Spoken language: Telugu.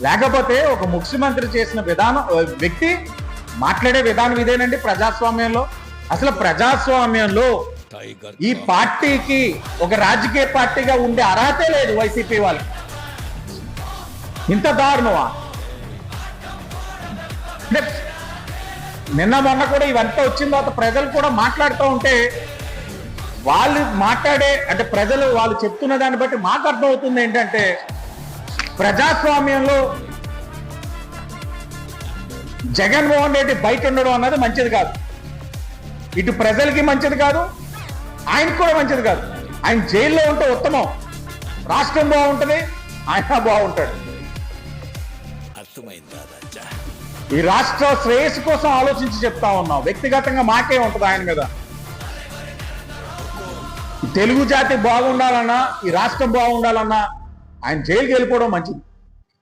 లేకపోతే ఒక ముఖ్యమంత్రి చేసిన విధానం వ్యక్తి మాట్లాడే విధానం ఇదేనండి ప్రజాస్వామ్యంలో. అసలు ప్రజాస్వామ్యంలో ఈ పార్టీకి ఒక రాజకీయ పార్టీగా ఉండే అర్హతే లేదు వైసీపీ వాళ్ళకి. ఇంత దారుణమా? నిన్న మొన్న కూడా ఇవంతా వచ్చిన తర్వాత ప్రజలు కూడా మాట్లాడుతూ ఉంటే వాళ్ళు మాట్లాడే అంటే ప్రజలు వాళ్ళు చెప్తున్న దాన్ని బట్టి మాకు అర్థమవుతుంది ఏంటంటే ప్రజాస్వామ్యంలో జగన్మోహన్ రెడ్డి బయట ఉండడం అన్నది మంచిది కాదు. ఇటు ప్రజలకి మంచిది కాదు ఆయనకు కూడా మంచిది కాదు. ఆయన జైల్లో ఉంటే ఉత్తమం. రాష్ట్రం బాగుంటుంది ఆయన బాగుంటాడు. ఈ రాష్ట్ర శ్రేయస్సు కోసం ఆలోచించి చెప్తా ఉన్నాం. వ్యక్తిగతంగా మాకే ఉంటుంది ఆయన మీద. తెలుగు జాతి బాగుండాలన్నా ఈ రాష్ట్రం బాగుండాలన్నా ఆయన జైలుకి వెళ్ళిపోవడం మంచిది.